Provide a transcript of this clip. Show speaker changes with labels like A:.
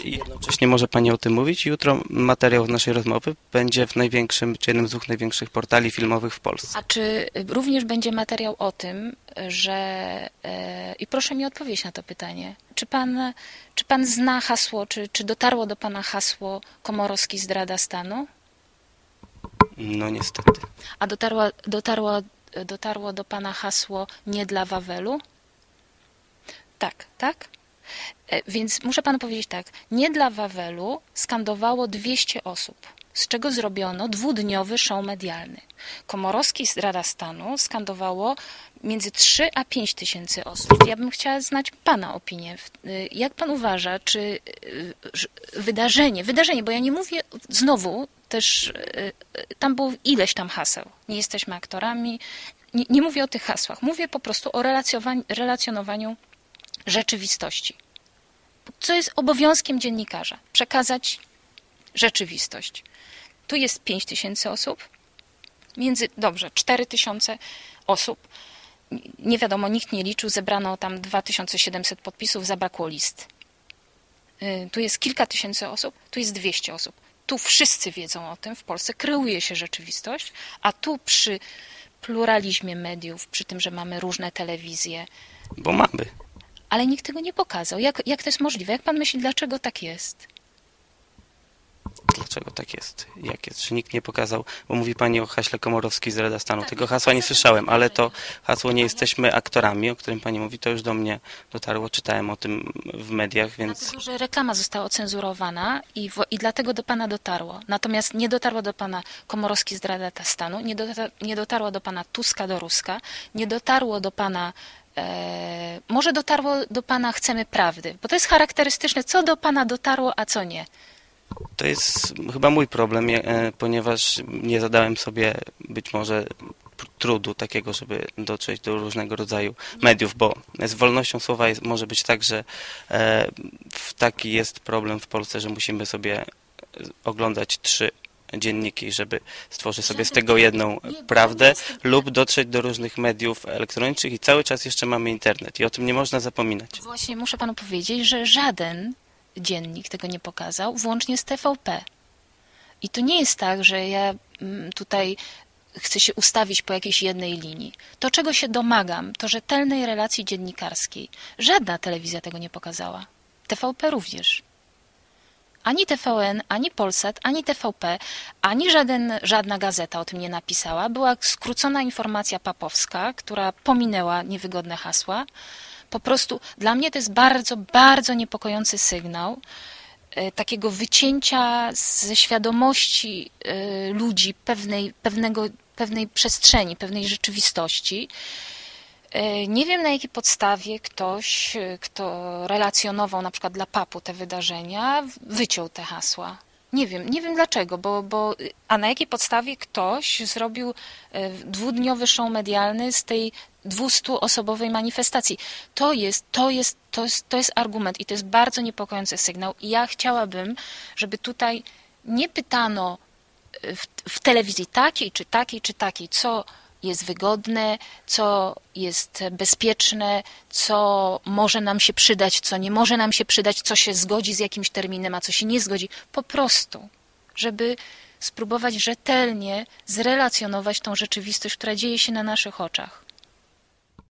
A: I jednocześnie może Pani o tym mówić. Jutro materiał naszej rozmowy będzie w największym, czy jednym z dwóch największych portali filmowych w Polsce.
B: A czy również będzie materiał o tym, że. e, I proszę mi odpowiedzieć na to pytanie. Czy pan, czy pan zna hasło, czy, czy dotarło do pana hasło Komorowski zdrada stanu?
A: No niestety.
B: A dotarło, dotarło, dotarło do pana hasło nie dla Wawelu? Tak, tak? E, Więc muszę panu powiedzieć tak. Nie dla Wawelu skandowało 200 osób, z czego zrobiono dwudniowy show medialny. Komorowski Rada Stanu skandowało między 3 a 5 tysięcy osób. Ja bym chciała znać pana opinię. Y, Jak pan uważa, czy y, wydarzenie, wydarzenie, bo ja nie mówię znowu też, y, tam było ileś tam haseł. Nie jesteśmy aktorami. Nie, nie mówię o tych hasłach. Mówię po prostu o relacjonowaniu rzeczywistości. Co jest obowiązkiem dziennikarza? Przekazać rzeczywistość. Tu jest 5 tysięcy osób, między, dobrze, 4 tysiące osób. Nie wiadomo, nikt nie liczył, zebrano tam 2700 podpisów, zabrakło list. Y, Tu jest kilka tysięcy osób, tu jest 200 osób. Tu wszyscy wiedzą o tym, w Polsce kreuje się rzeczywistość, a tu przy pluralizmie mediów, przy tym, że mamy różne telewizje,
A: Bo mamy.
B: Ale nikt tego nie pokazał. Jak, jak to jest możliwe? Jak pan myśli, dlaczego tak jest?
A: Dlaczego tak jest? Jak jest? Czy nikt nie pokazał? Bo mówi Pani o haśle Komorowski z Rada Stanu.
B: Tak,
A: Tego hasła nie słyszałem, ale to hasło nie jesteśmy aktorami, o którym Pani mówi, to już do mnie dotarło. Czytałem o tym w mediach, więc
B: Dlatego, że reklama została ocenzurowana i, w, i dlatego do pana dotarło. Natomiast nie dotarło do pana Komorowski z Rada Stanu, nie, dota, nie dotarło do pana Tuska do Ruska, nie dotarło do pana. E, może dotarło do pana Chcemy Prawdy, bo to jest charakterystyczne, co do pana dotarło, a co nie.
A: to jest chyba mój problem, e, ponieważ nie zadałem sobie być może trudu takiego, żeby dotrzeć do różnego rodzaju mediów, bo z wolnością słowa jest, może być tak, że e, taki jest problem w Polsce, że musimy sobie oglądać trzy dzienniki, żeby stworzyć sobie z tego jedną prawdę lub dotrzeć do różnych mediów elektronicznych i cały czas jeszcze mamy internet i o tym nie można zapominać.
B: Właśnie muszę panu powiedzieć, że żaden dziennik tego nie pokazał, włącznie z TVP. I to nie jest tak, że ja mm, tutaj chcę się ustawić po jakiejś jednej linii. To, czego się domagam, to rzetelnej relacji dziennikarskiej. Żadna telewizja tego nie pokazała. TVP również. Ani TVN, ani Polsat, ani TVP, ani żaden, żadna gazeta o tym nie napisała. Była skrócona informacja papowska, która pominęła niewygodne hasła. Po prostu dla mnie to jest bardzo, bardzo niepokojący sygnał e, takiego wycięcia ze świadomości e, ludzi pewnej, pewnego, pewnej przestrzeni, pewnej rzeczywistości. E, Nie wiem na jakiej podstawie ktoś, e, kto relacjonował na przykład dla papu te wydarzenia, wyciął te hasła. Nie wiem, nie wiem dlaczego, bo, bo a na jakiej podstawie ktoś zrobił e, dwudniowy show medialny z tej 200-osobowej manifestacji. To jest, to, jest, to, jest, to jest argument i to jest bardzo niepokojący sygnał. I ja chciałabym, żeby tutaj nie pytano w, w telewizji takiej, czy takiej, czy takiej, co jest wygodne, co jest bezpieczne, co może nam się przydać, co nie może nam się przydać, co się zgodzi z jakimś terminem, a co się nie zgodzi. Po prostu, żeby spróbować rzetelnie zrelacjonować tą rzeczywistość, która dzieje się na naszych oczach.